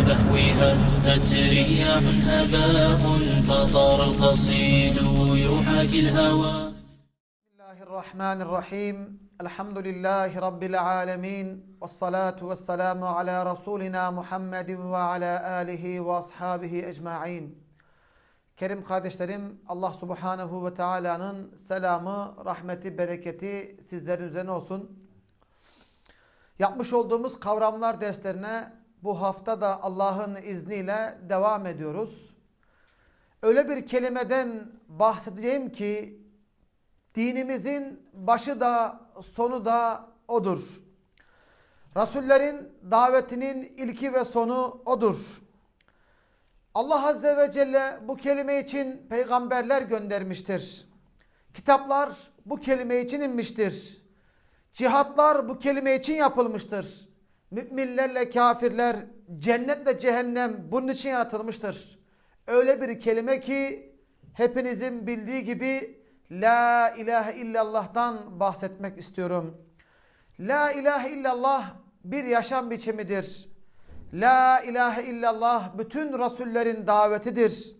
بهوها النتري عن هباء فطار القصيد يحاكي الهوى بسم الله الرحمن الرحيم الحمد لله رب العالمين والصلاة والسلام على رسولنا محمد وعلى آله وأصحابه ecmaîn. Kerim kardeşlerim Allah Subhanahu ve Taala'nın selamı, rahmeti, bereketi sizlerin üzerine olsun. Yapmış olduğumuz kavramlar derslerine bu hafta da Allah'ın izniyle devam ediyoruz. Öyle bir kelimeden bahsedeceğim ki dinimizin başı da sonu da odur. Rasullerin davetinin ilki ve sonu odur. Allah Azze ve Celle bu kelime için peygamberler göndermiştir. Kitaplar bu kelime için inmiştir. Cihatlar bu kelime için yapılmıştır. Müminlerle kafirler, cennetle cehennem bunun için yaratılmıştır. Öyle bir kelime ki hepinizin bildiği gibi La ilahe illallah'tan bahsetmek istiyorum. La ilahe illallah bir yaşam biçimidir. La ilahe illallah bütün rasullerin davetidir.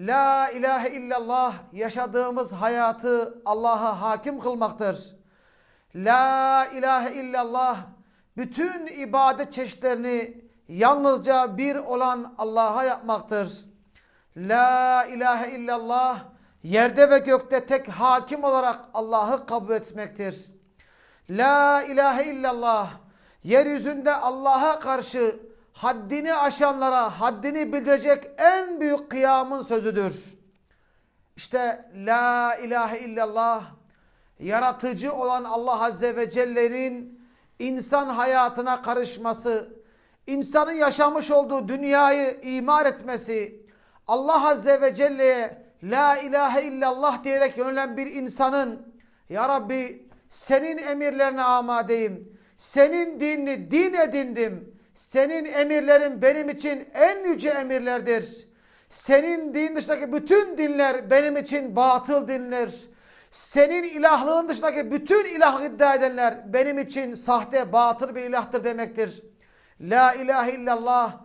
La ilahe illallah yaşadığımız hayatı Allah'a hakim kılmaktır. La ilahe illallah bütün ibadet çeşitlerini yalnızca bir olan Allah'a yapmaktır. La ilahe illallah yerde ve gökte tek hakim olarak Allah'ı kabul etmektir. La ilahe illallah yeryüzünde Allah'a karşı haddini aşanlara haddini bildirecek en büyük kıyamın sözüdür. İşte la ilahe illallah yaratıcı olan Allah Azze ve Celle'nin insan hayatına karışması, insanın yaşamış olduğu dünyayı imar etmesi, Allah Azze ve Celle'ye La ilahe illallah diyerek yönelen bir insanın Ya Rabbi senin emirlerine amadeyim. Senin dinini din edindim. Senin emirlerin benim için en yüce emirlerdir. Senin din dışındaki bütün dinler benim için batıl dinler. Senin ilahlığın dışındaki bütün ilah iddia edenler benim için sahte, batıl bir ilahtır demektir. La ilahe illallah,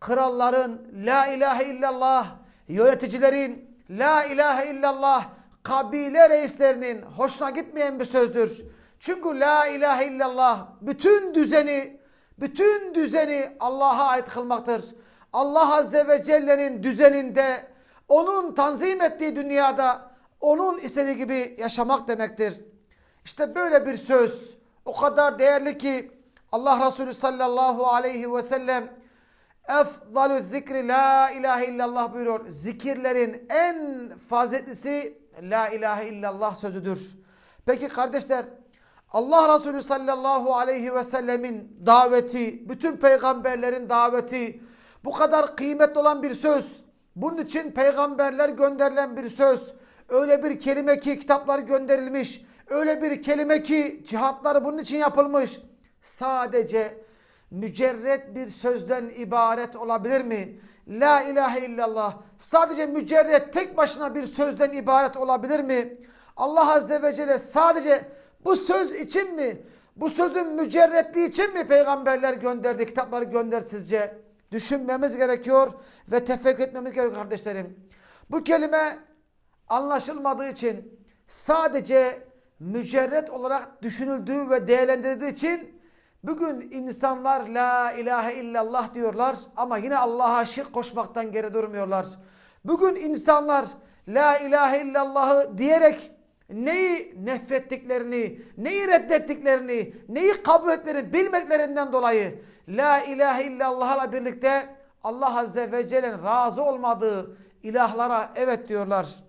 kralların, la ilahe illallah, yöneticilerin, la ilahe illallah, kabile reislerinin hoşuna gitmeyen bir sözdür. Çünkü la ilahe illallah bütün düzeni, bütün düzeni Allah'a ait kılmaktır. Allah Azze ve Celle'nin düzeninde, onun tanzim ettiği dünyada, onun istediği gibi yaşamak demektir. İşte böyle bir söz o kadar değerli ki Allah Resulü sallallahu aleyhi ve sellem efdalü zikri la ilahe illallah buyuruyor. Zikirlerin en faziletlisi la ilahe illallah sözüdür. Peki kardeşler Allah Resulü sallallahu aleyhi ve sellemin daveti, bütün peygamberlerin daveti bu kadar kıymetli olan bir söz. Bunun için peygamberler gönderilen bir söz. Öyle bir kelime ki kitaplar gönderilmiş. Öyle bir kelime ki cihatlar bunun için yapılmış. Sadece mücerret bir sözden ibaret olabilir mi? La ilahe illallah sadece mücerret tek başına bir sözden ibaret olabilir mi? Allah Azze ve Celle sadece bu söz için mi? Bu sözün mücerretliği için mi peygamberler gönderdi, kitapları gönder sizce? Düşünmemiz gerekiyor ve tefekkür etmemiz gerekiyor kardeşlerim. Bu kelime anlaşılmadığı için sadece mücerret olarak düşünüldüğü ve değerlendirildiği için bugün insanlar la ilahe illallah diyorlar ama yine Allah'a şirk koşmaktan geri durmuyorlar. Bugün insanlar la ilahe illallahı diyerek neyi nefrettiklerini, neyi reddettiklerini, neyi kabul ettiklerini bilmeklerinden dolayı la ilahe illallah'la birlikte Allah Azze ve Celle'nin razı olmadığı ilahlara evet diyorlar.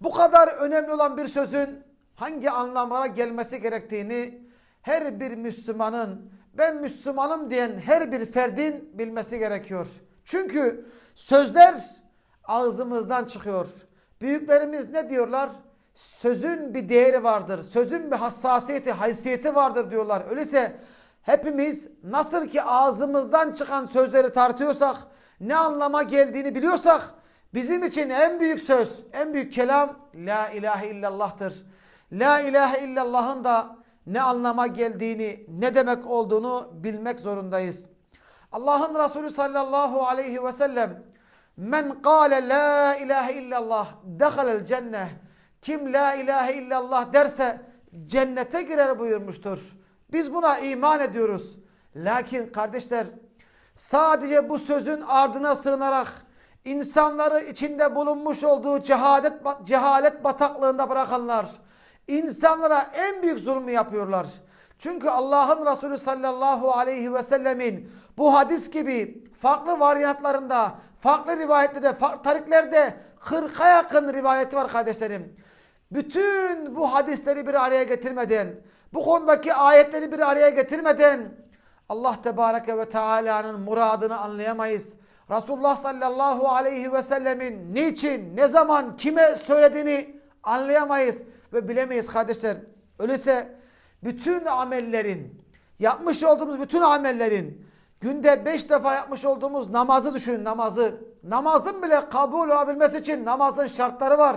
Bu kadar önemli olan bir sözün hangi anlamlara gelmesi gerektiğini her bir Müslümanın ben Müslümanım diyen her bir ferdin bilmesi gerekiyor. Çünkü sözler ağzımızdan çıkıyor. Büyüklerimiz ne diyorlar? Sözün bir değeri vardır. Sözün bir hassasiyeti, haysiyeti vardır diyorlar. Öyleyse hepimiz nasıl ki ağzımızdan çıkan sözleri tartıyorsak, ne anlama geldiğini biliyorsak Bizim için en büyük söz, en büyük kelam La ilahe illallah'tır. La ilahe illallah'ın da ne anlama geldiğini, ne demek olduğunu bilmek zorundayız. Allah'ın Resulü sallallahu aleyhi ve sellem men kâle la ilahe illallah dehalel cenneh kim la ilahe illallah derse cennete girer buyurmuştur. Biz buna iman ediyoruz. Lakin kardeşler sadece bu sözün ardına sığınarak insanları içinde bulunmuş olduğu cehalet, cehalet bataklığında bırakanlar insanlara en büyük zulmü yapıyorlar. Çünkü Allah'ın Resulü sallallahu aleyhi ve sellemin bu hadis gibi farklı varyantlarında, farklı rivayetlerde, farklı tariklerde 40'a yakın rivayeti var kardeşlerim. Bütün bu hadisleri bir araya getirmeden, bu konudaki ayetleri bir araya getirmeden Allah Tebareke ve Teala'nın muradını anlayamayız. Resulullah sallallahu aleyhi ve sellemin niçin, ne zaman, kime söylediğini anlayamayız ve bilemeyiz kardeşler. Öyleyse bütün amellerin, yapmış olduğumuz bütün amellerin, günde beş defa yapmış olduğumuz namazı düşünün namazı. Namazın bile kabul olabilmesi için namazın şartları var.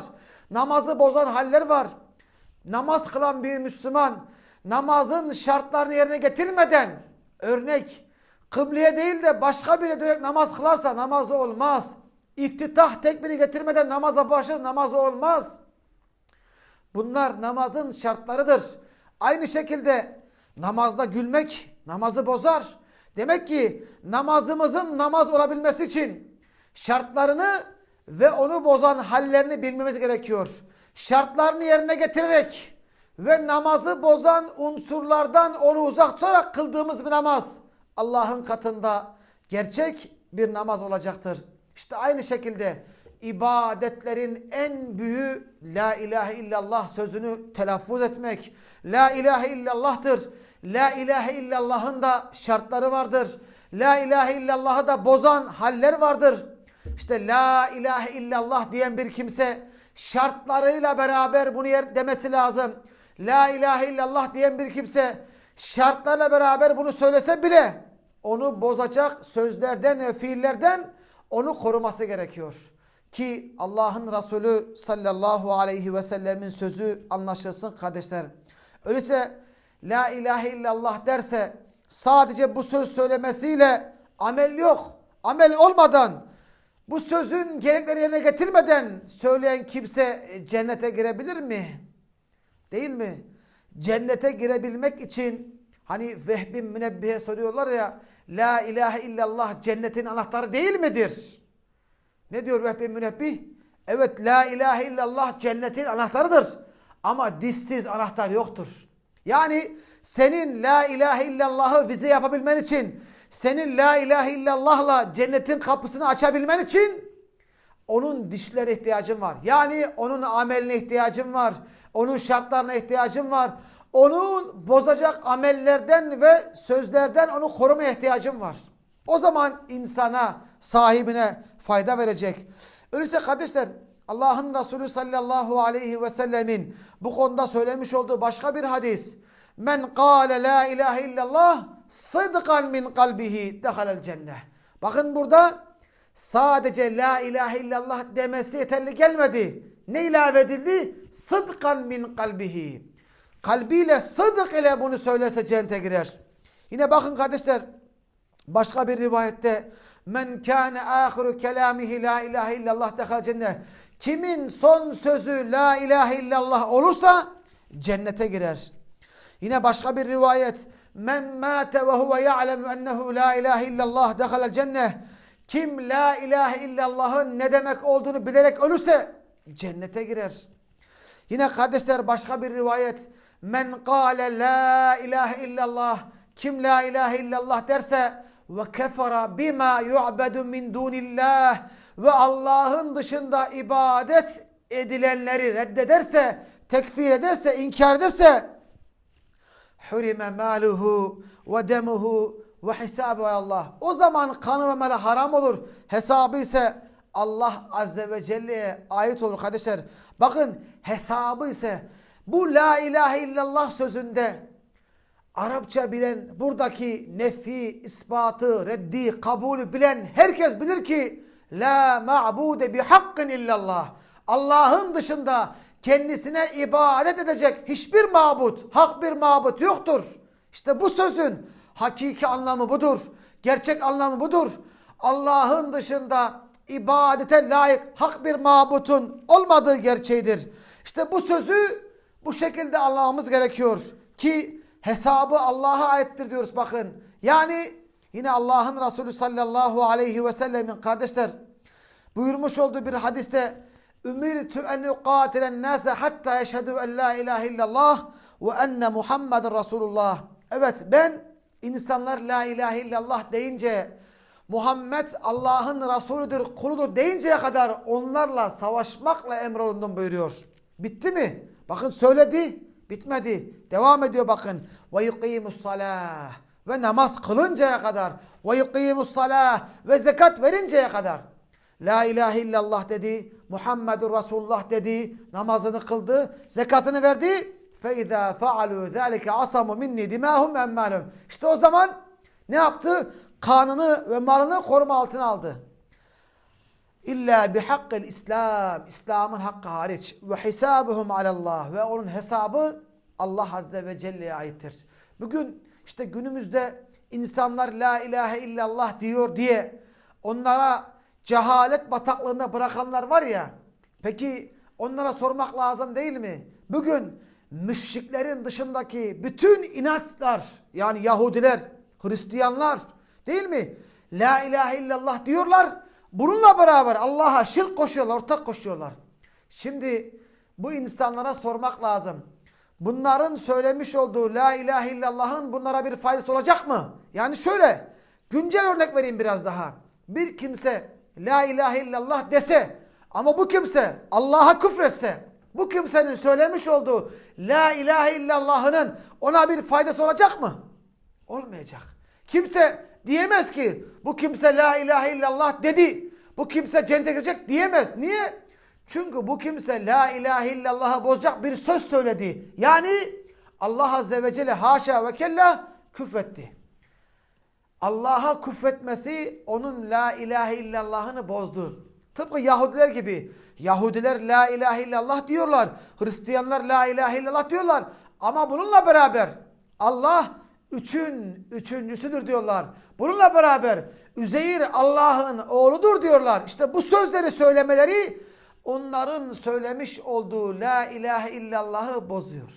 Namazı bozan haller var. Namaz kılan bir Müslüman namazın şartlarını yerine getirmeden örnek kıbleye değil de başka bire dönerek namaz kılarsa namazı olmaz. İftitah tekbiri getirmeden namaza başlar namazı olmaz. Bunlar namazın şartlarıdır. Aynı şekilde namazda gülmek namazı bozar. Demek ki namazımızın namaz olabilmesi için şartlarını ve onu bozan hallerini bilmemiz gerekiyor. Şartlarını yerine getirerek ve namazı bozan unsurlardan onu uzak tutarak kıldığımız bir namaz Allah'ın katında gerçek bir namaz olacaktır. İşte aynı şekilde ibadetlerin en büyüğü La ilahe illallah sözünü telaffuz etmek. La ilahe illallah'tır. La ilahe illallah'ın da şartları vardır. La ilahe illallah'ı da bozan haller vardır. İşte la ilahe illallah diyen bir kimse şartlarıyla beraber bunu yer demesi lazım. La ilahe illallah diyen bir kimse şartlarla beraber bunu söylese bile onu bozacak sözlerden ve fiillerden onu koruması gerekiyor. Ki Allah'ın Resulü sallallahu aleyhi ve sellemin sözü anlaşılsın kardeşler. Öyleyse la ilahe illallah derse sadece bu söz söylemesiyle amel yok. Amel olmadan bu sözün gerekleri yerine getirmeden söyleyen kimse cennete girebilir mi? Değil mi? Cennete girebilmek için hani Vehbi Münebbihe soruyorlar ya La ilahe illallah cennetin anahtarı değil midir? Ne diyor Vehbi Münebbih? Evet la ilahe illallah cennetin anahtarıdır. Ama dişsiz anahtar yoktur. Yani senin la ilahe illallahı vize yapabilmen için senin la ilahe illallahla cennetin kapısını açabilmen için onun dişlere ihtiyacın var. Yani onun ameline ihtiyacın var. Onun şartlarına ihtiyacın var. Onun bozacak amellerden ve sözlerden onu korumaya ihtiyacın var. O zaman insana, sahibine fayda verecek. Öyleyse kardeşler Allah'ın Resulü sallallahu aleyhi ve sellemin bu konuda söylemiş olduğu başka bir hadis. Men kâle la ilahe illallah sıdkan min kalbihi dehalel cennet. Bakın burada sadece la ilahe illallah demesi yeterli gelmedi. Ne ilave edildi? Sıdkan min kalbihi. Kalbiyle sıdık ile bunu söylese cennete girer. Yine bakın kardeşler başka bir rivayette men kâne âhiru kelâmihi la ilahe illallah dehal cennet. Kimin son sözü la ilahe illallah olursa cennete girer. Yine başka bir rivayet men mâte ve huve ya'lemu ennehu la ilahe illallah dehalel cennet. Kim la ilahe illallah'ın ne demek olduğunu bilerek ölürse cennete girer. Yine kardeşler başka bir rivayet men kâle la ilahe illallah kim la ilahe illallah derse ve kefara bima yu'bedu min dunillah ve Allah'ın dışında ibadet edilenleri reddederse, tekfir ederse, inkar ederse hurime maluhu ve demuhu ve hesabı Allah. O zaman kanı ve mali haram olur. Hesabı ise Allah Azze ve Celle'ye ait olur kardeşler. Bakın hesabı ise bu la ilahe illallah sözünde Arapça bilen buradaki nefi, ispatı, reddi, kabulü bilen herkes bilir ki la ma'bude bi hakkın illallah. Allah'ın dışında kendisine ibadet edecek hiçbir mabut, hak bir mabut yoktur. İşte bu sözün hakiki anlamı budur. gerçek anlamı budur. Allah'ın dışında ibadete layık hak bir mabutun olmadığı gerçeğidir. İşte bu sözü bu şekilde anlamamız gerekiyor ki hesabı Allah'a aittir diyoruz bakın. Yani yine Allah'ın Resulü sallallahu aleyhi ve sellemin kardeşler buyurmuş olduğu bir hadiste Ümirtü en uqatilen nase hatta yeşhedü en la ilahe illallah ve enne Muhammeden Resulullah. Evet ben insanlar la ilahe illallah deyince Muhammed Allah'ın Resulüdür, kuludur deyinceye kadar onlarla savaşmakla emrolundum buyuruyor. Bitti mi? Bakın söyledi, bitmedi. Devam ediyor bakın. Ve yuqimus salah ve namaz kılıncaya kadar ve yuqimus salah ve zekat verinceye kadar. La ilahe illallah dedi, Muhammedur Resulullah dedi, namazını kıldı, zekatını verdi. فَاِذَا فَعَلُوا ذَٰلِكَ عَصَمُ مِنِّي دِمَاهُمْ اَمَّالُهُمْ İşte o zaman ne yaptı? Kanını ve malını koruma altına aldı. İlla bihakkil İslam. İslam'ın hakkı hariç. Ve hisabuhum alallah. Ve onun hesabı Allah Azze ve Celle'ye aittir. Bugün işte günümüzde insanlar la ilahe illallah diyor diye onlara cehalet bataklığında bırakanlar var ya. Peki onlara sormak lazım değil mi? Bugün müşriklerin dışındaki bütün inançlar yani Yahudiler, Hristiyanlar değil mi? La ilahe illallah diyorlar. Bununla beraber Allah'a şirk koşuyorlar, ortak koşuyorlar. Şimdi bu insanlara sormak lazım. Bunların söylemiş olduğu la ilahe illallah'ın bunlara bir faydası olacak mı? Yani şöyle güncel örnek vereyim biraz daha. Bir kimse la ilahe illallah dese ama bu kimse Allah'a küfretse bu kimsenin söylemiş olduğu la ilahe illallah'ının ona bir faydası olacak mı? Olmayacak. Kimse diyemez ki bu kimse la ilahe illallah dedi. Bu kimse cennete girecek diyemez. Niye? Çünkü bu kimse la ilahe illallah'a bozacak bir söz söyledi. Yani Allah Azze ve Celle haşa ve kella küfretti. Allah'a küfretmesi onun la ilahe illallah'ını bozdu. Tıpkı Yahudiler gibi. Yahudiler la ilahe illallah diyorlar. Hristiyanlar la ilahe illallah diyorlar. Ama bununla beraber Allah üçün üçüncüsüdür diyorlar. Bununla beraber Üzeyir Allah'ın oğludur diyorlar. İşte bu sözleri söylemeleri onların söylemiş olduğu la ilahe illallah'ı bozuyor.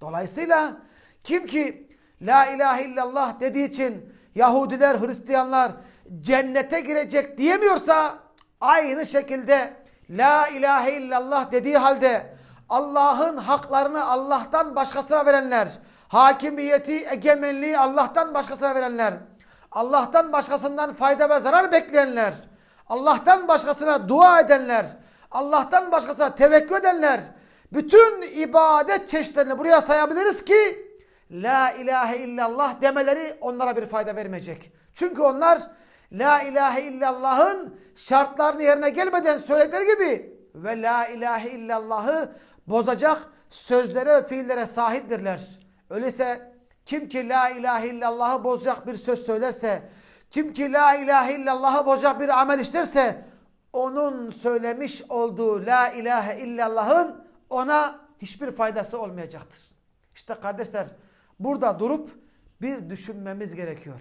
Dolayısıyla kim ki la ilahe illallah dediği için Yahudiler, Hristiyanlar cennete girecek diyemiyorsa aynı şekilde la ilahe illallah dediği halde Allah'ın haklarını Allah'tan başkasına verenler, hakimiyeti, egemenliği Allah'tan başkasına verenler, Allah'tan başkasından fayda ve zarar bekleyenler, Allah'tan başkasına dua edenler, Allah'tan başkasına tevekkül edenler, bütün ibadet çeşitlerini buraya sayabiliriz ki La ilahe illallah demeleri onlara bir fayda vermeyecek. Çünkü onlar La ilahe illallah'ın şartlarını yerine gelmeden söyledikleri gibi ve La ilahe illallah'ı bozacak sözlere ve fiillere sahiptirler. Öyleyse kim ki La ilahe illallah'ı bozacak bir söz söylerse, kim ki La ilahe illallah'ı bozacak bir amel işlerse, onun söylemiş olduğu La ilahe illallah'ın ona hiçbir faydası olmayacaktır. İşte kardeşler burada durup bir düşünmemiz gerekiyor.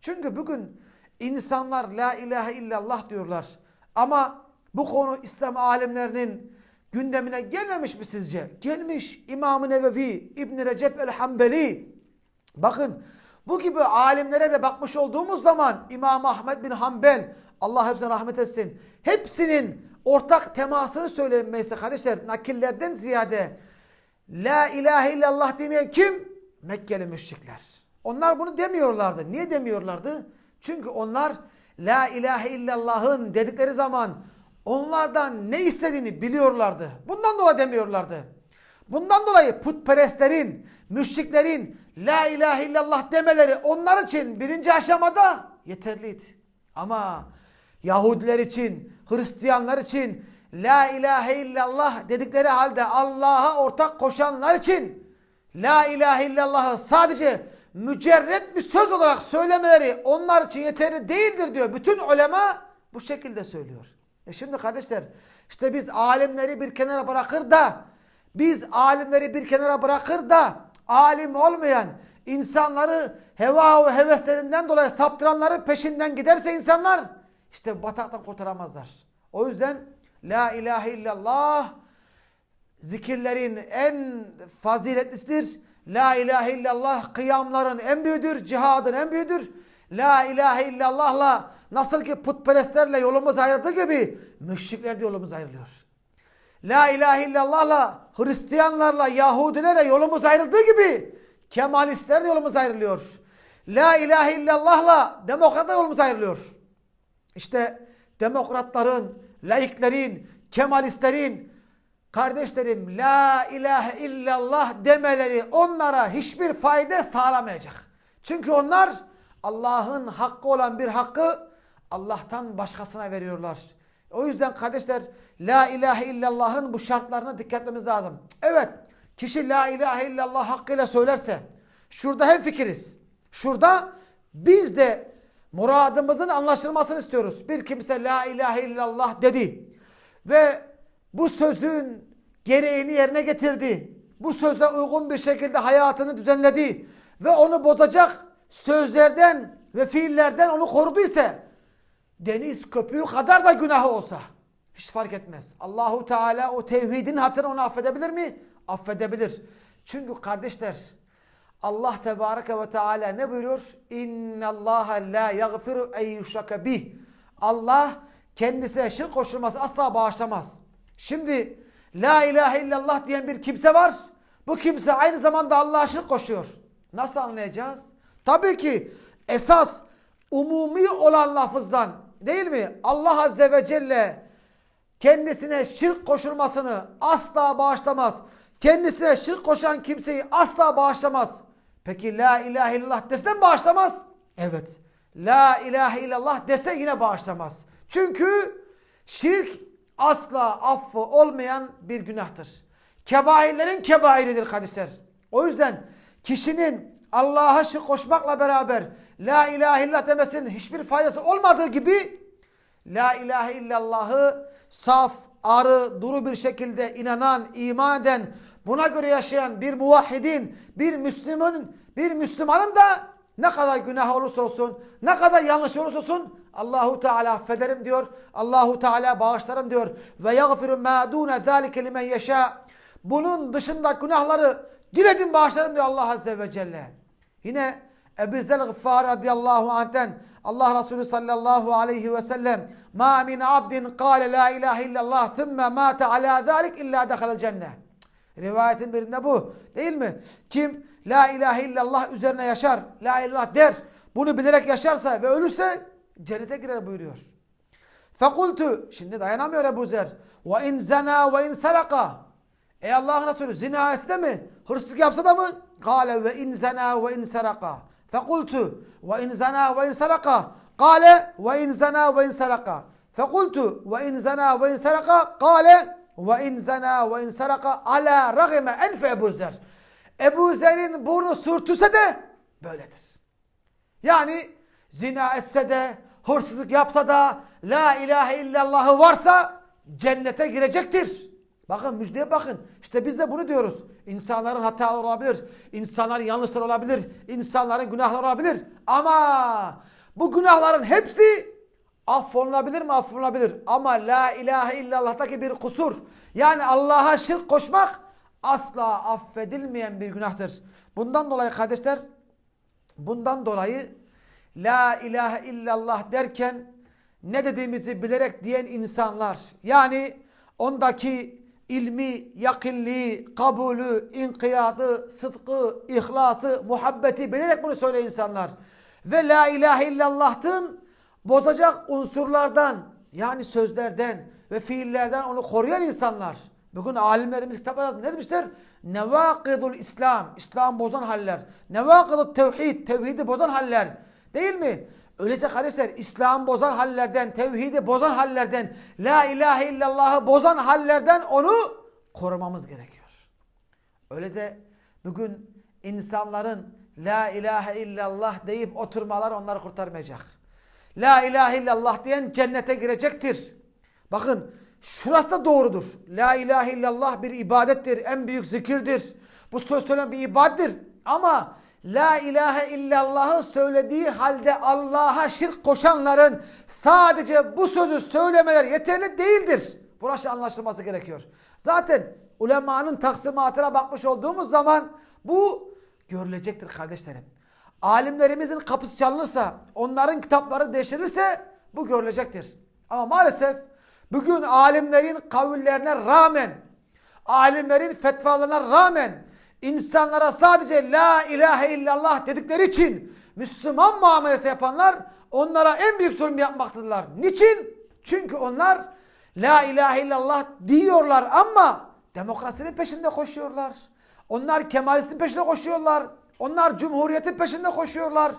Çünkü bugün insanlar la ilahe illallah diyorlar. Ama bu konu İslam alimlerinin gündemine gelmemiş mi sizce? Gelmiş. İmam-ı Nevevi, İbn Recep el-Hambeli. Bakın bu gibi alimlere de bakmış olduğumuz zaman İmam Ahmed bin Hanbel Allah hepsine rahmet etsin. Hepsinin ortak temasını söylemesi kardeşler nakillerden ziyade La ilahe illallah demeyen kim? Mekkeli müşrikler. Onlar bunu demiyorlardı. Niye demiyorlardı? Çünkü onlar La ilahe illallah'ın dedikleri zaman onlardan ne istediğini biliyorlardı. Bundan dolayı demiyorlardı. Bundan dolayı putperestlerin, müşriklerin La ilahe illallah demeleri onlar için birinci aşamada yeterliydi. Ama Yahudiler için, Hristiyanlar için La ilahe illallah dedikleri halde Allah'a ortak koşanlar için La ilahe illallah'ı sadece mücerret bir söz olarak söylemeleri onlar için yeterli değildir diyor. Bütün ulema bu şekilde söylüyor. E şimdi kardeşler işte biz alimleri bir kenara bırakır da biz alimleri bir kenara bırakır da alim olmayan insanları heva ve heveslerinden dolayı saptıranların peşinden giderse insanlar işte bataktan kurtaramazlar. O yüzden la ilahe illallah zikirlerin en faziletlisidir. La ilahe illallah kıyamların en büyüğüdür, cihadın en büyüğüdür. La ilahe illallah'la nasıl ki putperestlerle yolumuz ayrıldığı gibi müşrikler de yolumuz ayrılıyor. La ilahe illallah'la Hristiyanlarla Yahudilerle yolumuz ayrıldığı gibi Kemalistler de yolumuz ayrılıyor. La ilahe illallah'la demokratlar yolumuz ayrılıyor. İşte demokratların, laiklerin, kemalistlerin, kardeşlerim la ilahe illallah demeleri onlara hiçbir fayda sağlamayacak. Çünkü onlar Allah'ın hakkı olan bir hakkı Allah'tan başkasına veriyorlar. O yüzden kardeşler la ilahe illallah'ın bu şartlarına dikkat etmemiz lazım. Evet kişi la ilahe illallah hakkıyla söylerse şurada hem fikiriz. Şurada biz de muradımızın anlaşılmasını istiyoruz. Bir kimse la ilahe illallah dedi ve bu sözün gereğini yerine getirdi. Bu söze uygun bir şekilde hayatını düzenledi ve onu bozacak sözlerden ve fiillerden onu korudu ise deniz köpüğü kadar da günahı olsa hiç fark etmez. Allahu Teala o tevhidin hatırına onu affedebilir mi? Affedebilir. Çünkü kardeşler Allah Tebareke ve Teala ne buyuruyor? İnna Allah la yaghfiru en yushraka bih. Allah kendisine şirk koşulması asla bağışlamaz. Şimdi la ilahe illallah diyen bir kimse var. Bu kimse aynı zamanda Allah'a şirk koşuyor. Nasıl anlayacağız? Tabii ki esas umumi olan lafızdan değil mi? Allah Azze ve Celle kendisine şirk koşulmasını asla bağışlamaz. Kendisine şirk koşan kimseyi asla bağışlamaz. Peki la ilahe illallah dese mi bağışlamaz? Evet. La ilahe illallah dese yine bağışlamaz. Çünkü şirk asla affı olmayan bir günahtır. Kebairlerin kebairidir kardeşler. O yüzden kişinin Allah'a şirk koşmakla beraber la ilahe illallah demesinin hiçbir faydası olmadığı gibi La ilahe illallah'ı saf, arı, duru bir şekilde inanan, iman eden, buna göre yaşayan bir muvahhidin, bir Müslümanın, bir Müslümanın da ne kadar günah olursa olsun, ne kadar yanlış olursa olsun Allahu Teala affederim diyor. Allahu Teala bağışlarım diyor. Ve yaghfiru ma dune zalike limen yasha. Bunun dışında günahları diledim bağışlarım diyor Allah Azze ve Celle. Yine Ebu Zer Gıffar radıyallahu anh'ten Allah Resulü sallallahu aleyhi ve sellem ma min abdin kâle la ilahe illallah thumma mâte alâ zâlik illa dehalel cennet. Rivayetin birinde bu değil mi? Kim la ilahe illallah üzerine yaşar, la illallah der, bunu bilerek yaşarsa ve ölürse cennete girer buyuruyor. Fekultu, şimdi dayanamıyor Ebu Zer. Ve in zena ve in saraka. Ey Allah'ın Resulü zina etse mi? Hırsızlık yapsa da mı? Kale ve in zena ve in saraka. Fekultu ve in zena ve in saraka. Kale ve in zena ve in saraka. Fekultu ve in zena ve in saraka. Kale ve in zena ve in saraka ala ragime enfe Ebu Zer. Ebu Zer'in burnu sürtülse de böyledir. Yani zina etse de, hırsızlık yapsa da, la ilahe illallahı varsa cennete girecektir. Bakın müjdeye bakın. İşte biz de bunu diyoruz. İnsanların hataları olabilir. insanların yanlışları olabilir. insanların günahları olabilir. Ama bu günahların hepsi affolunabilir mi? Affolunabilir. Ama la ilahe illallah'taki bir kusur. Yani Allah'a şirk koşmak asla affedilmeyen bir günahtır. Bundan dolayı kardeşler bundan dolayı la ilahe illallah derken ne dediğimizi bilerek diyen insanlar yani ondaki ilmi, yakinliği, kabulü, inkiyadı, sıdkı, ihlası, muhabbeti bilerek bunu söyleyen insanlar. Ve la ilahe illallah'ın bozacak unsurlardan yani sözlerden ve fiillerden onu koruyan insanlar. Bugün alimlerimiz kitaplarda ne demişler? Nevakidul İslam, İslam bozan haller. Nevakidul tevhid, tevhidi bozan haller. Değil mi? Öyleyse kardeşler İslam bozan hallerden, tevhidi bozan hallerden, la ilahe illallah'ı bozan hallerden onu korumamız gerekiyor. Öyle de bugün insanların la ilahe illallah deyip oturmalar onları kurtarmayacak. La ilahe illallah diyen cennete girecektir. Bakın şurası da doğrudur. La ilahe illallah bir ibadettir, en büyük zikirdir. Bu söz söylenen bir ibadettir. Ama La ilahe illallah'ı söylediği halde Allah'a şirk koşanların sadece bu sözü söylemeler yeterli değildir. Burası anlaşılması gerekiyor. Zaten ulemanın taksimatına bakmış olduğumuz zaman bu görülecektir kardeşlerim. Alimlerimizin kapısı çalınırsa, onların kitapları deşirilirse bu görülecektir. Ama maalesef bugün alimlerin kavullerine rağmen, alimlerin fetvalarına rağmen insanlara sadece la ilahe illallah dedikleri için Müslüman muamelesi yapanlar onlara en büyük zulüm yapmaktadırlar. Niçin? Çünkü onlar la ilahe illallah diyorlar ama demokrasinin peşinde koşuyorlar. Onlar Kemalistin peşinde koşuyorlar. Onlar Cumhuriyetin peşinde koşuyorlar.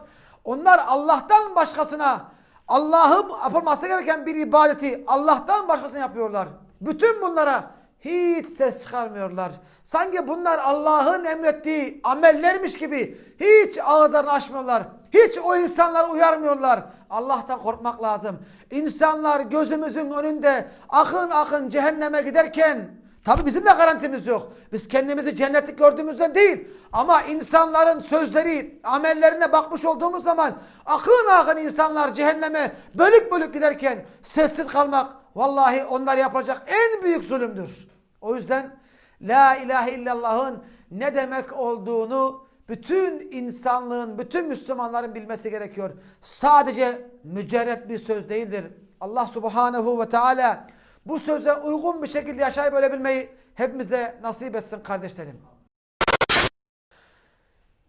Onlar Allah'tan başkasına Allah'ın yapılması gereken bir ibadeti Allah'tan başkasına yapıyorlar. Bütün bunlara hiç ses çıkarmıyorlar. Sanki bunlar Allah'ın emrettiği amellermiş gibi hiç ağızlarını açmıyorlar. Hiç o insanları uyarmıyorlar. Allah'tan korkmak lazım. İnsanlar gözümüzün önünde akın akın cehenneme giderken Tabi bizim de garantimiz yok. Biz kendimizi cennetlik gördüğümüzden değil. Ama insanların sözleri, amellerine bakmış olduğumuz zaman akın akın insanlar cehenneme bölük bölük giderken sessiz kalmak vallahi onlar yapacak en büyük zulümdür. O yüzden La ilahe illallah'ın ne demek olduğunu bütün insanlığın, bütün Müslümanların bilmesi gerekiyor. Sadece mücerret bir söz değildir. Allah subhanehu ve teala bu söze uygun bir şekilde yaşayıp ölebilmeyi hepimize nasip etsin kardeşlerim.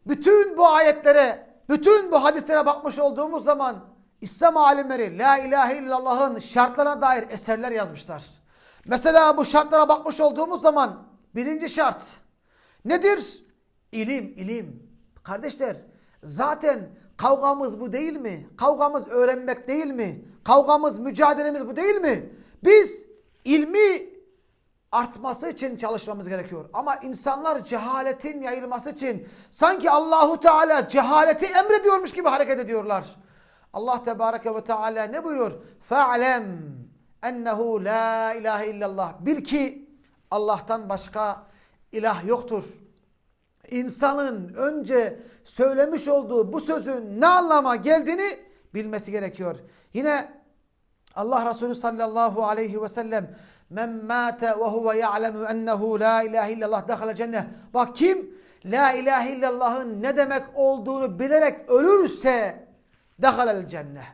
Bütün bu ayetlere, bütün bu hadislere bakmış olduğumuz zaman İslam alimleri La ilahe illallah'ın şartlarına dair eserler yazmışlar. Mesela bu şartlara bakmış olduğumuz zaman birinci şart nedir? İlim, ilim. Kardeşler zaten kavgamız bu değil mi? Kavgamız öğrenmek değil mi? Kavgamız, mücadelemiz bu değil mi? Biz ilmi artması için çalışmamız gerekiyor. Ama insanlar cehaletin yayılması için sanki Allahu Teala cehaleti emrediyormuş gibi hareket ediyorlar. Allah Tebareke ve Teala ne buyuruyor? Fe'lem ennehu la ilahe illallah. Bil ki Allah'tan başka ilah yoktur. İnsanın önce söylemiş olduğu bu sözün ne anlama geldiğini bilmesi gerekiyor. Yine Allah Resulü sallallahu aleyhi ve sellem men mâte ve huve ya'lemu ennehu la ilahe illallah dehale cennet. Bak kim la ilahe illallah'ın ne demek olduğunu bilerek ölürse dehalel cennet.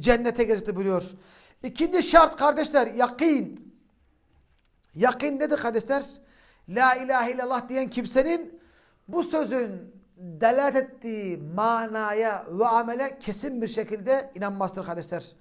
Cennete girecektir buyuruyor. İkinci şart kardeşler yakin. Yakin nedir kardeşler? La ilahe illallah diyen kimsenin bu sözün delalet ettiği manaya ve amele kesin bir şekilde inanmasıdır kardeşler.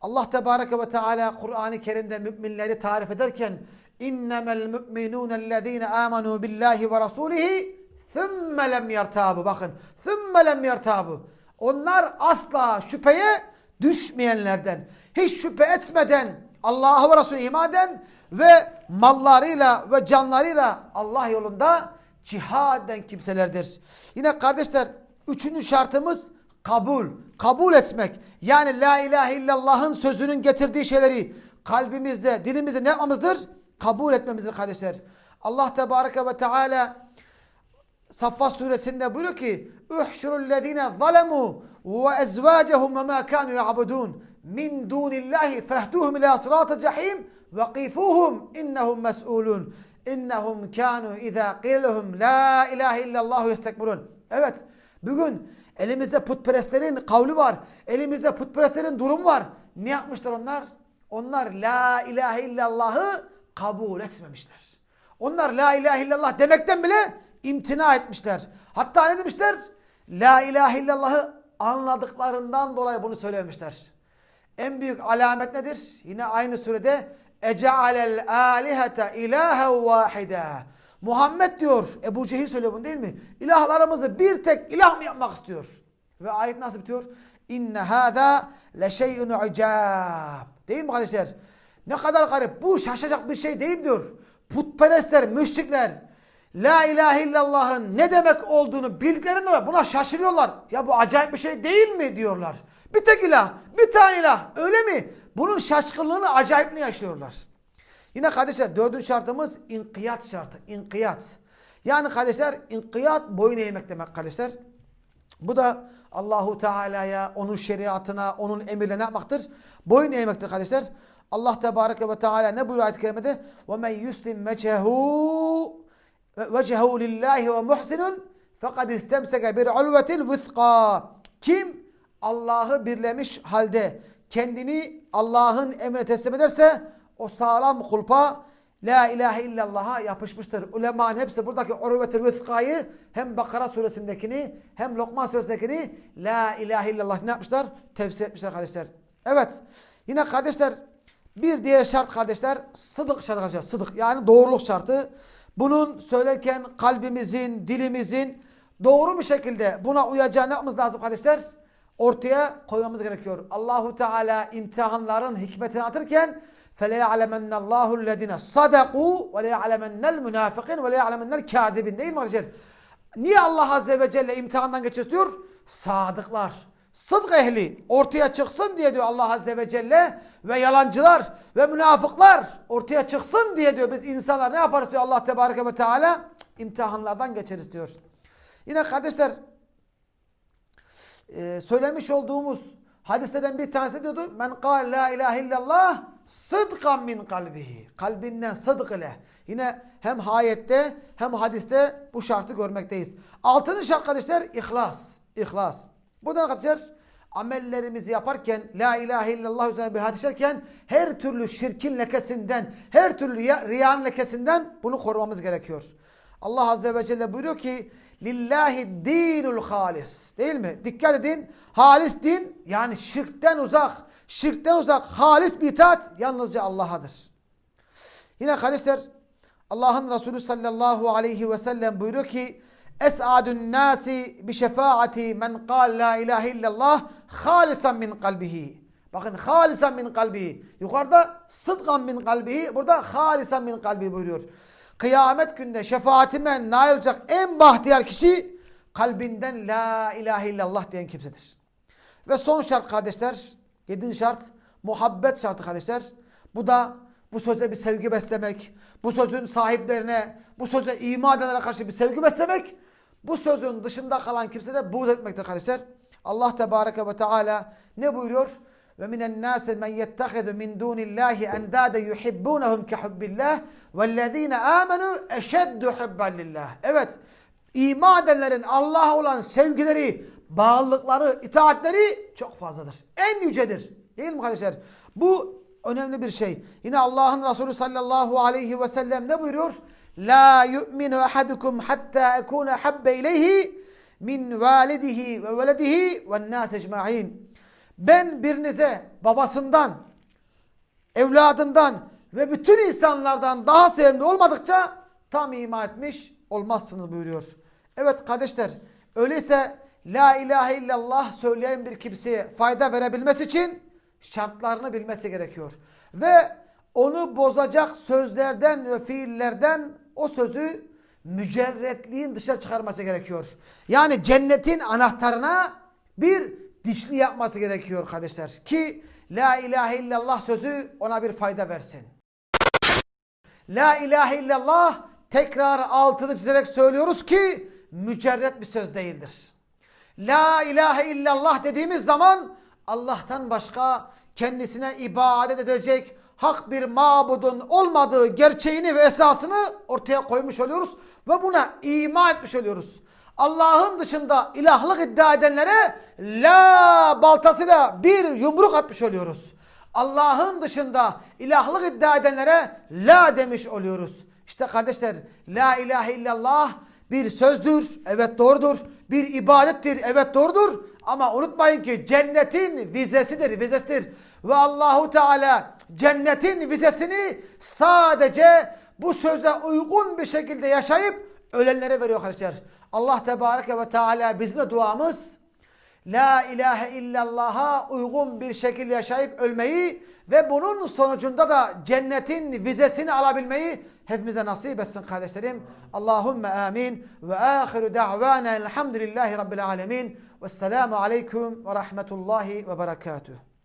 Allah Tebareke ve Teala Kur'an-ı Kerim'de müminleri tarif ederken innemel mu'minûnellezîne âmenû billahi ve rasûlihi thümme lem yertâbu. Bakın thümme lem yertâbu. Onlar asla şüpheye düşmeyenlerden, hiç şüphe etmeden Allah'a ve Resulü iman eden ve mallarıyla ve canlarıyla Allah yolunda cihad eden kimselerdir. Yine kardeşler üçüncü şartımız kabul. Kabul etmek. Yani la ilahe illallah'ın sözünün getirdiği şeyleri kalbimizde, dilimizde ne yapmamızdır? Kabul etmemizdir kardeşler. Allah Tebareke ve Teala Saffat suresinde buyuruyor ki Uhşurullezine zalemu ve ezvacehum ve ma kanu ya'budun min dunillahi fehduhum ila sıratı cahim ve qifuhum innehum mes'ulun innehum kanu iza qilehum la ilahe illallah yestekbirun. Evet bugün elimizde putperestlerin kavli var. Elimizde putperestlerin durumu var. Ne yapmışlar onlar? Onlar la ilahe illallah'ı kabul etmemişler. Onlar la ilahe illallah demekten bile imtina etmişler. Hatta ne demişler? La ilahe illallah'ı anladıklarından dolayı bunu söylemişler. En büyük alamet nedir? Yine aynı surede Ece'alel alihete ilahe vahide. Muhammed diyor, Ebu Cehil söylüyor bunu değil mi? İlahlarımızı bir tek ilah mı yapmak istiyor? Ve ayet nasıl bitiyor? İnne hâdâ leşey'un ucab. Değil mi kardeşler? Ne kadar garip. Bu şaşacak bir şey değil diyor. Putperestler, müşrikler La ilahe illallah'ın ne demek olduğunu bildiklerinde dolayı buna şaşırıyorlar. Ya bu acayip bir şey değil mi diyorlar. Bir tek ilah, bir tane ilah öyle mi? Bunun şaşkınlığını acayipliğini yaşıyorlar. Yine kardeşler dördüncü şartımız inkiyat şartı. İnkiyat. Yani kardeşler inkiyat boyun eğmek demek kardeşler. Bu da Allahu Teala'ya, onun şeriatına, onun emirlerine ne yapmaktır? Boyun eğmektir kardeşler. Allah Tebareke ve Teala ne buyuruyor ayet-i kerimede? وَمَنْ يُسْلِمْ وَجْهَهُ وَجْهَهُ لِلّٰهِ وَمُحْسِنٌ فَقَدْ اِسْتَمْسَكَ بِالْعُلْوَةِ الْوِثْقَى Kim Allah'ı birlemiş halde kendini Allah'ın emrine teslim ederse o sağlam kulpa La ilahe illallah'a yapışmıştır. Ulemanın hepsi buradaki urvetil vıskayı hem Bakara suresindekini hem Lokman suresindekini La ilahe illallah ne yapmışlar? Tefsir etmişler kardeşler. Evet. Yine kardeşler bir diğer şart kardeşler sıdık şartı kardeşler. Sıdık yani doğruluk şartı. Bunun söylerken kalbimizin, dilimizin doğru bir şekilde buna uyacağını ne yapmamız lazım kardeşler? Ortaya koymamız gerekiyor. Allahu Teala imtihanların hikmetini atırken فَلَيَعْلَمَنَّ اللّٰهُ الَّذِينَ صَدَقُوا وَلَيَعْلَمَنَّ الْمُنَافِقِينَ وَلَيَعْلَمَنَّ الْكَاذِبِينَ değil mi kardeşler? Niye Allah Azze ve Celle imtihandan geçiyor diyor? Sadıklar, sıdk ehli ortaya çıksın diye diyor Allah Azze ve Celle ve yalancılar ve münafıklar ortaya çıksın diye diyor biz insanlar ne yaparız diyor Allah Tebareke ve Teala imtihanlardan geçeriz diyor. Yine kardeşler e, söylemiş olduğumuz hadislerden bir tanesi diyordu. Men kâl la ilahe illallah sıdkan min kalbihi. Kalbinden sıdk ile. Yine hem ayette hem hadiste bu şartı görmekteyiz. Altıncı şart kardeşler ihlas. İhlas. Bu da arkadaşlar amellerimizi yaparken la ilahe illallah üzerine bir hadis işlerken her türlü şirkin lekesinden, her türlü ya- riyanın lekesinden bunu korumamız gerekiyor. Allah Azze ve Celle buyuruyor ki Lillahi dinul halis. Değil mi? Dikkat edin. Halis din yani şirkten uzak. Şirkten uzak halis bir itaat yalnızca Allah'adır. Yine kardeşler Allah'ın Resulü sallallahu aleyhi ve sellem buyuruyor ki Es'adun nasi bi şefaati men kal la ilahe illallah halisan min kalbihi. Bakın halisan min kalbihi. Yukarıda sıdkan min kalbihi. Burada halisan min kalbihi buyuruyor. Kıyamet günde şefaatime nail olacak en bahtiyar kişi kalbinden la ilahe illallah diyen kimsedir. Ve son şart kardeşler, yedinci şart muhabbet şartı kardeşler. Bu da bu söze bir sevgi beslemek, bu sözün sahiplerine, bu söze iman edenlere karşı bir sevgi beslemek, bu sözün dışında kalan kimse de buğz etmektir kardeşler. Allah Tebareke ve Teala ne buyuruyor? Ve minen nase men yettehidu min dunillahi endade yuhibbunahum ke hubbillah vellezine amenu eşeddu hubben lillah. Evet. iman edenlerin Allah'a olan sevgileri, bağlılıkları, itaatleri çok fazladır. En yücedir. Değil mi kardeşler? Bu önemli bir şey. Yine Allah'ın Resulü sallallahu aleyhi ve sellem ne buyuruyor? La yu'minu ahadukum hatta ekune habbe ileyhi min validihi ve veledihi ve nâs ecma'in. Ben birinize babasından, evladından ve bütün insanlardan daha sevimli olmadıkça tam iman etmiş olmazsınız buyuruyor. Evet kardeşler öyleyse la ilahe illallah söyleyen bir kimseye fayda verebilmesi için şartlarını bilmesi gerekiyor. Ve onu bozacak sözlerden ve fiillerden o sözü mücerretliğin dışına çıkarması gerekiyor. Yani cennetin anahtarına bir dişli yapması gerekiyor kardeşler. Ki la ilahe illallah sözü ona bir fayda versin. La ilahe illallah tekrar altını çizerek söylüyoruz ki mücerret bir söz değildir. La ilahe illallah dediğimiz zaman Allah'tan başka kendisine ibadet edecek hak bir mabudun olmadığı gerçeğini ve esasını ortaya koymuş oluyoruz ve buna iman etmiş oluyoruz. Allah'ın dışında ilahlık iddia edenlere la baltasıyla bir yumruk atmış oluyoruz. Allah'ın dışında ilahlık iddia edenlere la demiş oluyoruz. İşte kardeşler la ilahe illallah bir sözdür. Evet doğrudur. Bir ibadettir. Evet doğrudur. Ama unutmayın ki cennetin vizesidir. Vizesidir. Ve Allahu Teala cennetin vizesini sadece bu söze uygun bir şekilde yaşayıp ölenlere veriyor kardeşler. Allah Tebareke ve Teala bizim de duamız La ilahe illallah'a uygun bir şekilde yaşayıp ölmeyi ve bunun sonucunda da cennetin vizesini alabilmeyi hepimize nasip etsin kardeşlerim. Allahümme amin ve ahiru da'vana elhamdülillahi rabbil alemin. Vesselamu aleyküm ve rahmetullahi ve berekatuhu.